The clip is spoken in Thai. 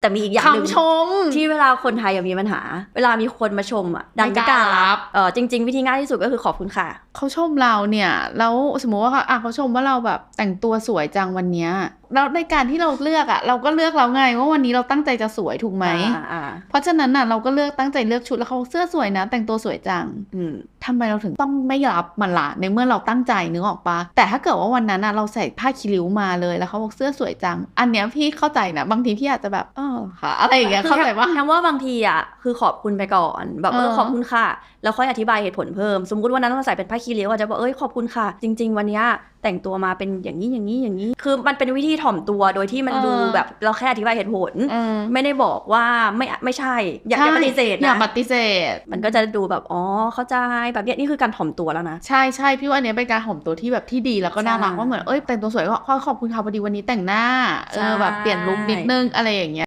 แต่มีอีกอย่างหนึ่งคำชม ที่เวลาคนไทยอะมีปัญหา เวลามีคนมาชมอะดันไม่ไม่กกล้าล้ารัรับบเออจริง ๆ วิธีง่ายที่สุดก็คือขอบคุณค่ะเขาชมเราเนี่ยแล้วสมมติว่าเขาอะเขาชมว่าเราแบบแต่งตัวสวยจังวันเนี้ยแล้วในการที่เราเลือกอะเราก็เลือกเราไงว่าวันนี้เราตั้งใจจะสวยถูกไหมอ่าอ่าเพราะฉะนั้นน่ะเราก็เลือกตั้งใจเลือกชุดแล้วเขาเสื้อสวยนะ แต่งตัวสวยจัง อืม ทำไมเราถึงต้องไม่รับมันล่ะในเมื่อเราตั้งใจนึกออกปะแต่ถ้าเกิดว่าวันนั้นน่ะเราใส่ผ้าคีริ้วมาเลยแล้วเขาบอกเสื้อสวยจัง อันเนี้ยพี่เข้าใจนะบางทีพี่อาจจะแบบเออค่ะอะไรอย่างเงี้ยเข้าใจว่าแค่ว่าบางทีอะคือขอบคุณไปก่อนแบบเอเอออขอบคุณค่ะแล้วค่อยอธิบายเหตุผลเพิ่ม สมมติวันนั้นเราใส่เป็นผ้าคีริ้วอาจจะบอกเอ้ยขอบคุณค่ะ จริง ๆ วันเนี้ยแต่งตัวมาเป็นอย่างนี้อย่างนี้อย่างนี้ คือมันเป็นวิธีถ่อมตัวโดยที่มันดูแบบเราแค่อธิบายเหตุผลอืมไม่ได้บอกว่าไม่ไม่ใช่ อย่าอย่าปฏิเสธอย่านะปฏิเสธ มันก็จะดูแบบอ๋อเข้าใจแบบเนี้ยนี่คือการถ่อมตัวแล้วนะ ใช่ใช่พี่ว่าอันเนี้ยเป็นการหอมตัวที่แบบที่ดีแล้วก็น่ารักใช่ว่าเหมือนเอ้ยแต่งตัวสวยก็ขอขอบคุณค่ะพอดีวันนี้แต่งหน้าเอใช่อแบบเปลี่ยนลุคนิดนึงอะไรอย่างเงี้ย